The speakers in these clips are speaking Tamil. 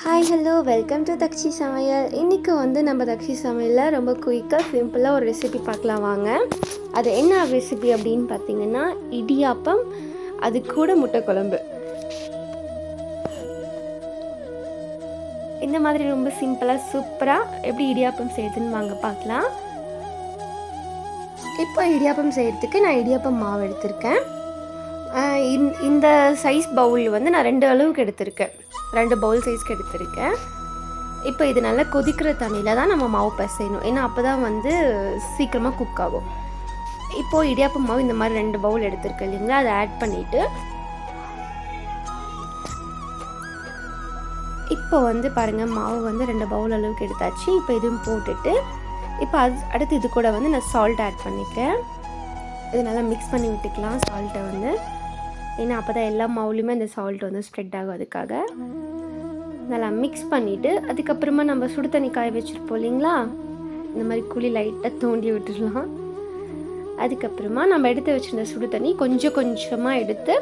Hi hello welcome to Dakshi சமையல் இன்றைக்கி வந்து நம்ம தக்ஷி சமையலில் ரொம்ப குயிக்காக சிம்பிளாக ஒரு ரெசிபி பார்க்கலாம் வாங்க. அது என்ன ரெசிபி அப்படின்னு பார்த்தீங்கன்னா இடியாப்பம் அது கூட முட்டை குழம்பு. இந்த மாதிரி ரொம்ப சிம்பிளாக சூப்பராக எப்படி இடியாப்பம் செய்யுதுன்னு வாங்க பார்க்கலாம். இப்போ இடியாப்பம் செய்கிறதுக்கு நான் இடியாப்பம் மாவு எடுத்திருக்கேன். இந்த சைஸ் பவுல் வந்து நான் ரெண்டு அளவுக்கு எடுத்திருக்கேன். ரெண்டு பவுல் சைஸ்க்கு எடுத்திருக்கேன். இப்போ இது நல்லா கொதிக்கிற தண்ணியில் தான் நம்ம மாவு பிசையணும். ஏன்னா அப்போ தான் வந்து சீக்கிரமாக குக் ஆகும். இப்போது இடியாப்பம் மாவு இந்த மாதிரி ரெண்டு பவுல் எடுத்திருக்கேன் இல்லைங்களா? அதை ஆட் பண்ணிவிட்டு இப்போ வந்து பாருங்கள் மாவு வந்து ரெண்டு பவுல் அளவுக்கு எடுத்தாச்சு. இப்போ இதுவும் போட்டுட்டு இப்போ அது அடுத்து இது கூட வந்து நான் சால்ட் ஆட் பண்ணிக்கிறேன். இது நல்லா மிக்ஸ் பண்ணி விட்டுக்கலாம் சால்ட்டை வந்து. ஏன்னா அப்போ தான் எல்லா மாவுலேயுமே அந்த சால்ட் வந்து ஸ்ப்ரெட் ஆகும் அதுக்காக. நல்லா மிக்ஸ் பண்ணிவிட்டு அதுக்கப்புறமா நம்ம சுடு தண்ணி காய வச்சுருப்போம் இல்லைங்களா? இந்த மாதிரி குழி லைட்டாக தோண்டி விட்டுடலாம். அதுக்கப்புறமா நம்ம எடுத்து வச்சுருந்த சுடு தண்ணி கொஞ்சம் கொஞ்சமாக எடுத்து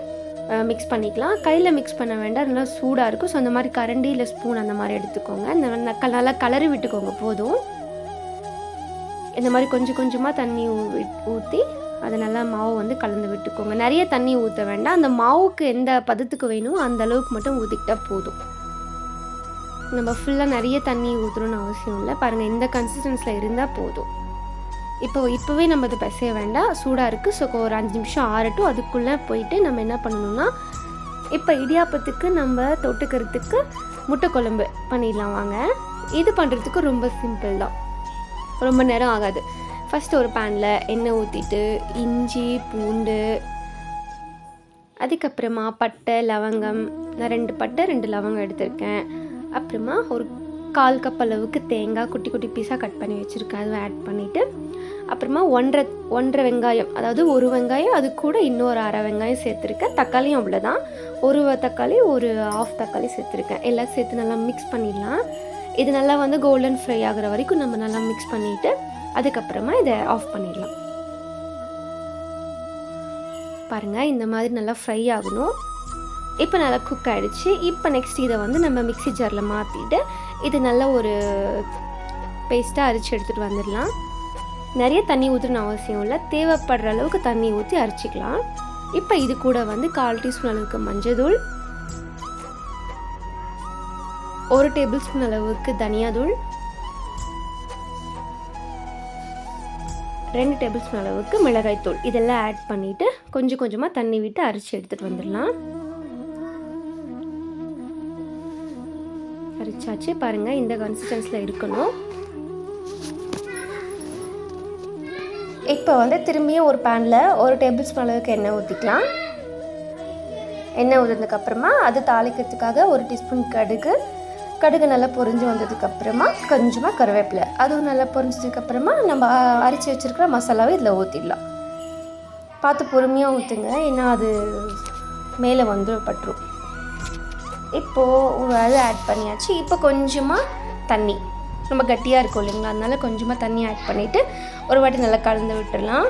மிக்ஸ் பண்ணிக்கலாம். கையில் மிக்ஸ் பண்ண வேண்டாம் நல்லா சூடாக இருக்கும். ஸோ அந்த மாதிரி கரண்டி இல்லை ஸ்பூன் அந்த மாதிரி எடுத்துக்கோங்க. இந்த மாதிரி நல்லா கலரி விட்டுக்கோங்க போதும். இந்த மாதிரி கொஞ்சம் கொஞ்சமாக தண்ணி ஊற்றி அதை நல்லா மாவை வந்து கலந்து விட்டுக்கோங்க. நிறைய தண்ணி ஊற்ற வேண்டாம். அந்த மாவுக்கு எந்த பதத்துக்கு வேணுமோ அந்த அளவுக்கு மட்டும் ஊற்றிக்கிட்டால் போதும். நம்ம ஃபுல்லாக நிறைய தண்ணி ஊற்றணும்னு அவசியம் இல்லை. பாருங்கள் இந்த கன்சிஸ்டன்ஸில் இருந்தால் போதும். இப்போ இப்போவே நம்ம அதை பிசைய வேண்டாம். சூடாக இருக்குது ஸோ ஒரு அஞ்சு நிமிஷம் ஆறட்டும். அதுக்குள்ளே போயிட்டு நம்ம என்ன பண்ணணும்னா இப்போ இடியாப்பத்துக்கு நம்ம தொட்டுக்கிறதுக்கு முட்டை குழம்பு பண்ணிடலாம் வாங்க. இது பண்ணுறதுக்கு ரொம்ப சிம்பிள் தான். ரொம்ப நேரம் ஆகாது. ஃபஸ்ட்டு ஒரு பேனில் எண்ணெய் ஊற்றிட்டு இஞ்சி பூண்டு அதுக்கப்புறமா பட்டை லவங்கம் நான் ரெண்டு பட்டை ரெண்டு லவங்கம் எடுத்திருக்கேன். அப்புறமா ஒரு கால் கப் அளவுக்கு தேங்காய் குட்டி குட்டி பீஸாக கட் பண்ணி வச்சுருக்கேன். அதுவும் ஆட் பண்ணிவிட்டு அப்புறமா ஒன்றரை ஒன்றரை வெங்காயம் அதாவது ஒரு வெங்காயம் அது கூட இன்னொரு அரை வெங்காயம் சேர்த்துருக்கேன். தக்காளியும் அவ்வளோதான் ஒரு தக்காளி ஒரு ஆஃப் தக்காளி சேர்த்துருக்கேன். எல்லாம் சேர்த்து நல்லா மிக்ஸ் பண்ணிடலாம். இது நல்லா வந்து கோல்டன் ஃப்ரை ஆகுற வரைக்கும் நம்ம நல்லா மிக்ஸ் பண்ணிவிட்டு அதுக்கப்புறமா இதை ஆஃப் பண்ணிடலாம். பாருங்கள் இந்த மாதிரி நல்லா ஃப்ரை ஆகணும். இப்போ நல்லா குக் ஆகிடுச்சு இப்போ நெக்ஸ்ட் இதை வந்து நம்ம மிக்ஸி ஜாரில் மாற்றிட்டு இது நல்ல ஒரு பேஸ்ட்டாக அரைச்சி எடுத்துகிட்டு வந்துடலாம். நிறைய தண்ணி ஊற்றணும் அவசியம் இல்லை. தேவைப்படுற அளவுக்கு தண்ணி ஊற்றி அரைச்சிக்கலாம். இப்போ இது கூட வந்து கால் டீஸ்பூன் அளவுக்கு மஞ்சள்தூள் ஒரு டேபிள் ஸ்பூன் அளவுக்கு தனியாதூள் ரெண்டு டேபிள் ஸ்பூன் அளவுக்கு மிளகாய்த்தூள். இதெல்லாம் ஆட் பண்ணிவிட்டு கொஞ்சம் கொஞ்சமாக தண்ணி விட்டு அரைச்சி எடுத்துகிட்டு வந்துடலாம். அரைச்சாச்சு. பாருங்கள் இந்த கன்சிஸ்டன்ஸில் இருக்கணும். இப்போ வந்து திரும்பியும் ஒரு பேனில் ஒரு டேபிள் ஸ்பூன் அளவுக்கு எண்ணெய் ஊற்றிக்கலாம் எண்ணெய் ஊற்றினதுக்கப்புறமா அது தாளிக்கிறதுக்காக ஒரு டீஸ்பூன் கடுகு கடுகு நல்லா பொரிஞ்சு வந்ததுக்கப்புறமா கொஞ்சமாக கருவேப்பிலை. அதுவும் நல்லா பொரிஞ்சதுக்கப்புறமா நம்ம அரைச்சி வச்சுருக்கிற மசாலாவை இதில் ஊற்றிடலாம் பார்த்து பொறுமையாக ஊற்றுங்க ஏன்னா அது மேலே வந்து பட்டுரும் இப்போது அது ஆட் பண்ணியாச்சு. இப்போ கொஞ்சமாக தண்ணி. ரொம்ப கட்டியாக இருக்கும் இல்லைங்களா? அதனால கொஞ்சமாக தண்ணி ஆட் பண்ணிவிட்டு ஒரு வாட்டி நல்லா கலந்து விட்டுடலாம்.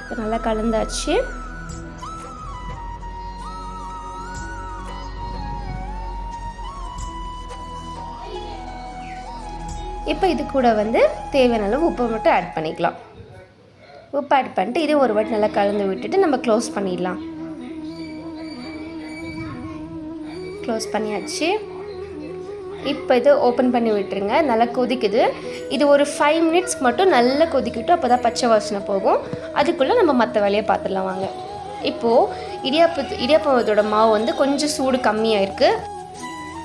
இப்போ நல்லா கலந்தாச்சு. இப்போ இது கூட வந்து தேவையான அளவு உப்பு மட்டும் ஆட் பண்ணிக்கலாம். உப்பு ஆட் பண்ணிட்டு இதே ஒரு வாட்டி நல்லா கலந்து விட்டுட்டு நம்ம க்ளோஸ் பண்ணிடலாம். க்ளோஸ் பண்ணியாச்சு. இப்போ இது ஓப்பன் பண்ணி விட்டுருங்க. நல்லா கொதிக்குது. இது ஒரு ஃபைவ் மினிட்ஸ்க்கு மட்டும் நல்லா கொதிக்கிட்டு அப்போ தான் பச்சை வாசனை போகும். அதுக்குள்ளே நம்ம மற்ற வேலையை பார்த்துடலாம் வாங்க. இப்போது இடியாப்பத்து இடியாப்பத்தோட மாவு வந்து கொஞ்சம் சூடு கம்மியாக இருக்குது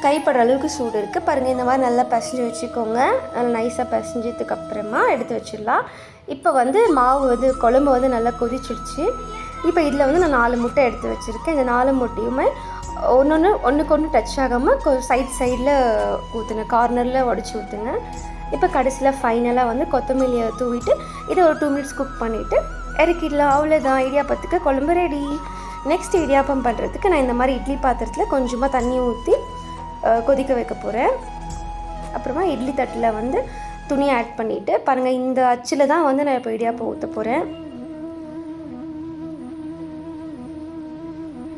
கைப்படுற அளவுக்கு சூடு இருக்குது பாருங்கள் இந்த மாதிரி நல்லா பசஞ்சு வச்சுக்கோங்க. நல்லா நைஸாக பசஞ்சதுக்கு அப்புறமா எடுத்து வச்சிடலாம். இப்போ வந்து மாவு வந்து குழம்பு வந்து நல்லா கொதிச்சிடுச்சு. இப்போ இதில் வந்து நான் நாலு முட்டை எடுத்து வச்சுருக்கேன். இந்த நாலு முட்டையுமே ஒன்று ஒன்று ஒன்றுக்கு ஒன்று டச் ஆகாமல் சைட் சைடில் ஊற்றுங்க கார்னரில் உடச்சி ஊற்றுங்க இப்போ கடைசியில் ஃபைனலாக வந்து கொத்தமல்லியை தூவிட்டு இதை ஒரு டூ மினிட்ஸ் குக் பண்ணிவிட்டு இறக்கிடலாம். அவ்வளோதான் இடியாப்பத்துக்கு குழம்பு ரெடி நெக்ஸ்ட் இடியாப்பம் பண்ணுறதுக்கு நான் இந்த மாதிரி இட்லி பாத்திரத்தில் கொஞ்சமாக தண்ணி ஊற்றி கொதிக்க வைக்க போகிறேன் அப்புறமா இட்லி தட்டில் வந்து துணியை ஆட் பண்ணிவிட்டு பாருங்கள் இந்த அச்சில் தான் வந்து நான் இப்போ இடியாப்பம் ஊற்ற போகிறேன்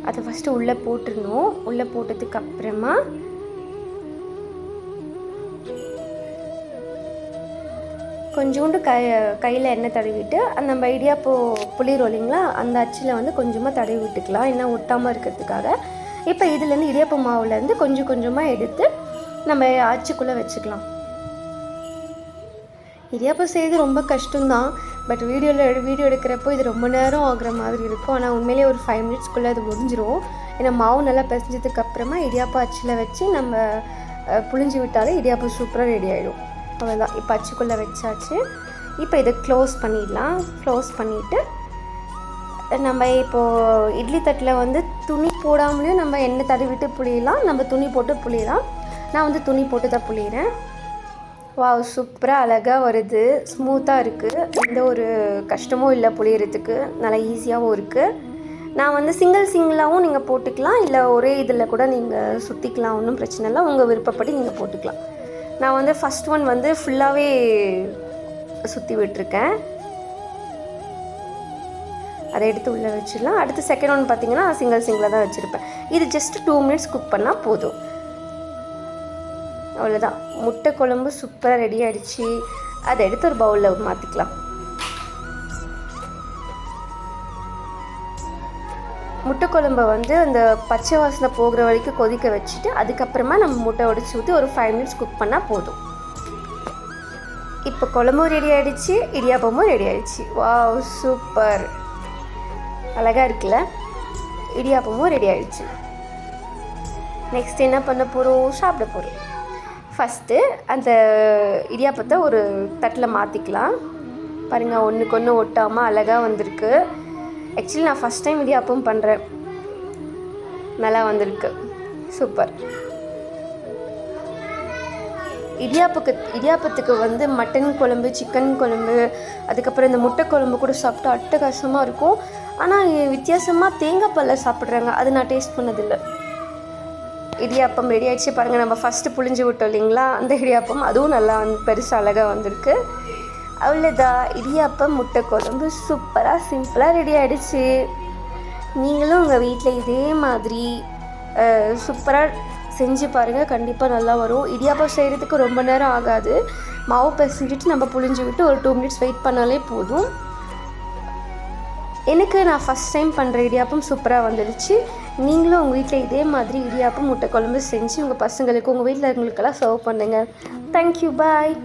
அதை ஃபஸ்ட்டு உள்ளே போட்டுருணும் உள்ளே போட்டதுக்கு அப்புறமா கொஞ்சோண்டு கை கையில் எண்ணெய் தடவிட்டு அந்த நம்ம இடியாப்போ புளிரும் இல்லைங்களா அந்த அச்சில் வந்து கொஞ்சமாக தடவி விட்டுக்கலாம். என்ன ஒட்டாமல் இருக்கிறதுக்காக. இப்போ இதுலேருந்து இடியாப்ப மாவுலேருந்து கொஞ்சம் கொஞ்சமாக எடுத்து நம்ம ஆச்சுக்குள்ளே வச்சுக்கலாம். இடியாப்பம் செய்கிறது ரொம்ப கஷ்டம்தான். பட் வீடியோவில் வீடியோ எடுக்கிறப்போ இது ரொம்ப நேரம் ஆகுற மாதிரி இருக்கும். ஆனால் உண்மையிலேயே ஒரு ஃபைவ் மினிட்ஸ்க்குள்ளே அது முடிஞ்சிரும். ஏன்னா மாவு நல்லா பிசைஞ்சதுக்கு அப்புறமா இடியாப்பம் அச்சில் வச்சு நம்ம புளிஞ்சு புழிஞ்சு விட்டாலே இடியாப்பம் சூப்பராக ரெடி ஆகிடும் அவ்வளோதான் இப்போ அச்சுக்குள்ளே வச்சாச்சு. இப்போ இதை க்ளோஸ் பண்ணிடலாம். க்ளோஸ் பண்ணிவிட்டு நம்ம இப்போது இட்லி தட்டில் வந்து துணி போடாமலேயும் நம்ம எண்ணெய் தடவிட்டு புளியலாம். நம்ம துணி போட்டு புளியலாம். நான் வந்து துணி போட்டு தான் புளியிறேன். வாவ் சூப்பராக அழகாக வருது. ஸ்மூத்தாக இருக்குது எந்த ஒரு கஷ்டமும் இல்லை புளியறதுக்கு. நல்லா ஈஸியாகவும் இருக்குது நான் வந்து சிங்கிள் சிங்கிளாகவும் நீங்கள் போட்டுக்கலாம். இல்லை ஒரே இதில் கூட நீங்கள் சுற்றிக்கலாம் ஒன்றும் பிரச்சனை இல்லை. உங்கள் விருப்பப்படி நீங்கள் போட்டுக்கலாம். நான் வந்து ஃபஸ்ட் ஒன் வந்து ஃபுல்லாகவே சுற்றி விட்டுருக்கேன். அதை எடுத்து உள்ளே வச்சிடலாம். அடுத்து செகண்ட் ஒன் பார்த்தீங்கன்னா சிங்கிள் சிங்கிளாக தான் வச்சுருப்பேன். இது ஜஸ்ட் டூ மினிட்ஸ் குக் பண்ணால் போதும். அவ்வளோதான் முட்டை குழம்பு சூப்பராக ரெடி ஆகிடுச்சி அதை எடுத்து ஒரு பவுலில் மாற்றிக்கலாம் முட்டை குழம்பை வந்து அந்த பச்சை வாசனை போகிற வரைக்கும் கொதிக்க வச்சுட்டு அதுக்கப்புறமா நம்ம முட்டை உடச்சி ஊற்றி ஒரு ஃபைவ் மினிட்ஸ் குக் பண்ணால் போதும். இப்போ குழம்பும் ரெடி ஆகிடுச்சி இடியாப்பமும் ரெடி ஆகிடுச்சி வாவ் சூப்பர் அழகாக இருக்குல்ல இடியாப்பமும் ரெடி ஆகிடுச்சு நெக்ஸ்ட் என்ன பண்ண போகிறோம் சாப்பிட போகிறோம் ஃபஸ்ட்டு அந்த இடியாப்பத்தை ஒரு தட்டில் மாற்றிக்கலாம் பாருங்கள் ஒன்றுக்கு ஒன்று ஒட்டாமல் அழகாக வந்திருக்கு. ஆக்சுவலி நான் ஃபஸ்ட் டைம் இடியாப்பம் பண்ணுறேன் நல்லா வந்திருக்கு. சூப்பர் இடியாப்புக்கு இடியாப்பத்துக்கு வந்து மட்டன் குழம்பு சிக்கன் குழம்பு அதுக்கப்புறம் இந்த முட்டை குழம்பு கூட சாப்பிட்டா அட்டகாசமாக இருக்கும். ஆனால் வித்தியாசமாக தேங்காய் சாப்பிட்றாங்க. அது நான் டேஸ்ட் பண்ணதில்லை. இடியாப்பம் ரெடி ஆகிடுச்சு பாருங்கள் நம்ம ஃபஸ்ட்டு புளிஞ்சு விட்டோம் இல்லைங்களா? அந்த இடியாப்பம் அதுவும் நல்லா வந்து பெருசாக அழகாக வந்திருக்கு. அவ்வளோதான் இடியாப்பம் முட்டை குழம்பு சூப்பராக சிம்பிளாக ரெடி ஆகிடுச்சு நீங்களும் உங்கள் வீட்டில் இதே மாதிரி சூப்பராக செஞ்சு பாருங்கள் கண்டிப்பாக நல்லா வரும். இடியாப்பம் செய்கிறதுக்கு ரொம்ப நேரம் ஆகாது. மாவு பிசைஞ்சிட்டு நம்ம புளிஞ்சு விட்டு ஒரு டூ மினிட்ஸ் வெயிட் பண்ணாலே போதும். எனக்கு நான் ஃபஸ்ட் டைம் பண்ணுற இடியாப்பம் சூப்பராக வந்துடுச்சு. நீங்களும் உங்கள் வீட்டில் இதே மாதிரி இடியாப்பம் முட்டை குழம்பு செஞ்சு உங்கள் பசங்களுக்கு உங்கள் வீட்டில் இருக்கவங்களுக்கெல்லாம் சர்வ் பண்ணுங்கள் தேங்க்யூ பாய்